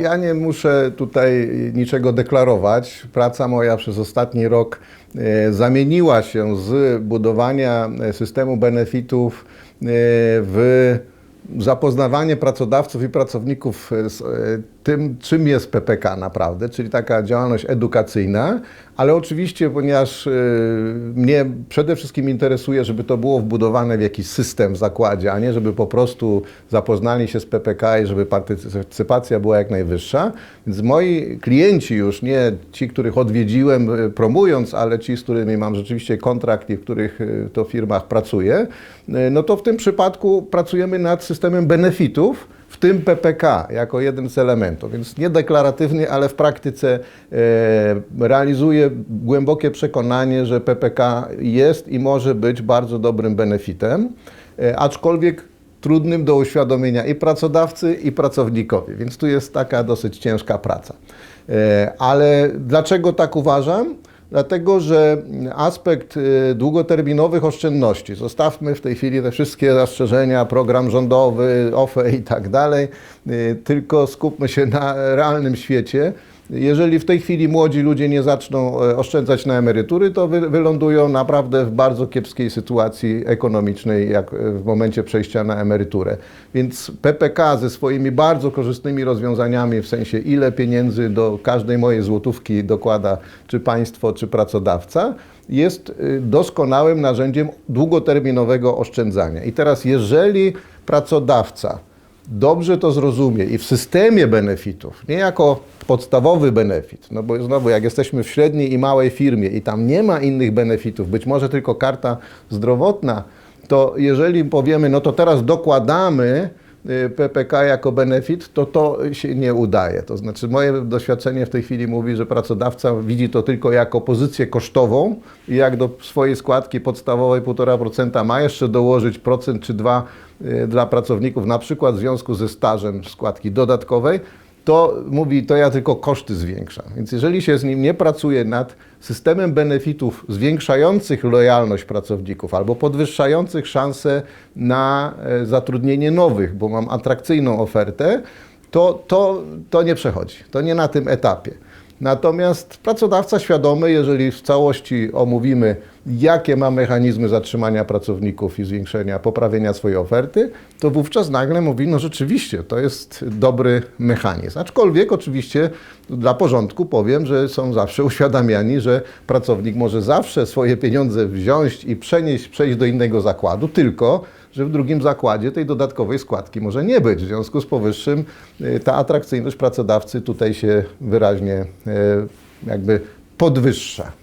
Ja nie muszę tutaj niczego deklarować. Praca moja przez ostatni rok e, zamieniła się z budowania e, systemu benefitów e, w zapoznawanie pracodawców i pracowników z tym, czym jest PPK naprawdę, czyli taka działalność edukacyjna, ale oczywiście, ponieważ e, mnie przede wszystkim interesuje, żeby to było wbudowane w jakiś system w zakładzie, a nie żeby po prostu zapoznali się z PPK i żeby partycypacja była jak najwyższa. Więc moi klienci już, nie ci, których odwiedziłem e, promując, ale ci, z którymi mam rzeczywiście kontrakt i w których e, to firmach pracuję, no to w tym przypadku pracujemy nad systemem benefitów, tym PPK jako jeden z elementów. Więc nie deklaratywnie, ale w praktyce e, realizuję głębokie przekonanie, że PPK jest i może być bardzo dobrym benefitem, e, aczkolwiek trudnym do uświadomienia i pracodawcy, i pracownikowi. Więc tu jest taka dosyć ciężka praca. E, Ale dlaczego tak uważam? Dlatego, że aspekt y, długoterminowych oszczędności, zostawmy w tej chwili te wszystkie zastrzeżenia, program rządowy, OFE i tak dalej, y, tylko skupmy się na realnym świecie. Jeżeli w tej chwili młodzi ludzie nie zaczną e, oszczędzać na emerytury, to wy, wylądują naprawdę w bardzo kiepskiej sytuacji ekonomicznej, jak e, w momencie przejścia na emeryturę. Więc PPK ze swoimi bardzo korzystnymi rozwiązaniami, w sensie ile pieniędzy do każdej mojej złotówki dokłada czy państwo, czy pracodawca, jest y, doskonałym narzędziem długoterminowego oszczędzania. I teraz, jeżeli pracodawca dobrze to zrozumie i w systemie benefitów, nie jako podstawowy benefit, no bo znowu jak jesteśmy w średniej i małej firmie i tam nie ma innych benefitów, być może tylko karta zdrowotna, to jeżeli powiemy, no to teraz dokładamy PPK jako benefit, to to się nie udaje. To znaczy moje doświadczenie w tej chwili mówi, że pracodawca widzi to tylko jako pozycję kosztową i jak do swojej składki podstawowej 1,5% ma jeszcze dołożyć procent czy dwa y, dla pracowników, na przykład w związku ze stażem składki dodatkowej, to mówi, to ja tylko koszty zwiększam. Więc jeżeli się z nim nie pracuje nad systemem benefitów zwiększających lojalność pracowników albo podwyższających szanse na e, zatrudnienie nowych, bo mam atrakcyjną ofertę, to, to, to nie przechodzi. To nie na tym etapie. Natomiast pracodawca świadomy, jeżeli w całości omówimy, jakie ma mechanizmy zatrzymania pracowników i zwiększenia, poprawienia swojej oferty, to wówczas nagle mówi, no rzeczywiście, to jest dobry mechanizm. Aczkolwiek oczywiście dla porządku powiem, że są zawsze uświadamiani, że pracownik może zawsze swoje pieniądze wziąć i przenieść, przejść do innego zakładu, tylko że w drugim zakładzie tej dodatkowej składki może nie być. W związku z powyższym y, ta atrakcyjność pracodawcy tutaj się wyraźnie y, jakby podwyższa.